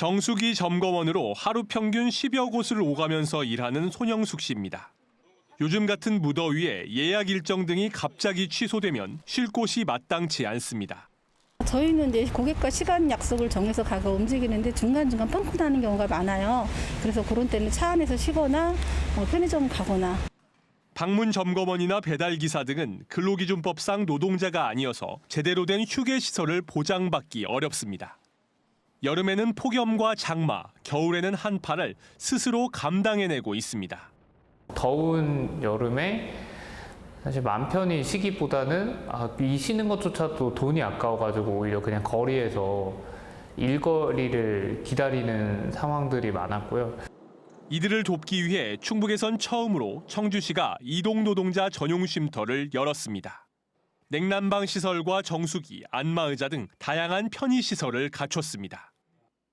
정수기 점검원으로 하루 평균 10여 곳을 오가면서 일하는 손영숙 씨입니다. 요즘 같은 무더위에 예약 일정 등이 갑자기 취소되면 쉴 곳이 마땅치 않습니다. 저희는 이제 고객과 시간 약속을 정해서 가가 움직이는데 중간중간 펑크 나는 경우가 많아요. 그래서 그런 때는 차 안에서 쉬거나 뭐 편의점 가거나 방문 점검원이나 배달 기사 등은 근로기준법상 노동자가 아니어서 제대로 된 휴게 시설을 보장받기 어렵습니다. 여름에는 폭염과 장마, 겨울에는 한파를 스스로 감당해내고 있습니다. 더운 여름에 사실 맘 편히 쉬기보다는 아, 이 쉬는 것조차도 돈이 아까워가지고 오히려 그냥 거리에서 일거리를 기다리는 상황들이 많았고요. 이들을 돕기 위해 충북에선 처음으로 청주시가 이동 노동자 전용 쉼터를 열었습니다. 냉난방 시설과 정수기, 안마의자 등 다양한 편의 시설을 갖췄습니다.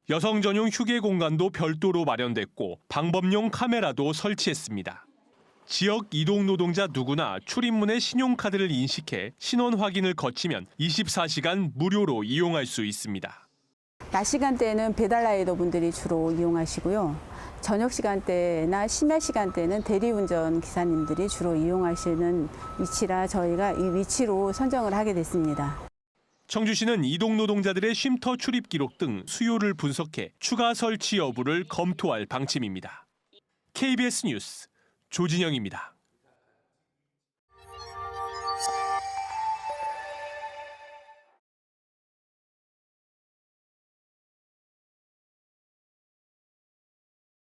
여성 전용 휴게 공간도 별도로 마련됐고 방범용 카메라도 설치했습니다. 지역 이동 노동자 누구나 출입문에 신용카드를 인식해 신원 확인을 거치면 24시간 무료로 이용할 수 있습니다. 낮 시간대에는 배달 라이더 분들이 주로 이용하시고요. 저녁 시간대나 심야 시간대는 대리운전 기사님들이 주로 이용하시는 위치라 저희가 이 위치로 선정을 하게 됐습니다. 청주시는 이동 노동자들의 쉼터 출입 기록 등 수요를 분석해 추가 설치 여부를 검토할 방침입니다. KBS 뉴스 조진영입니다.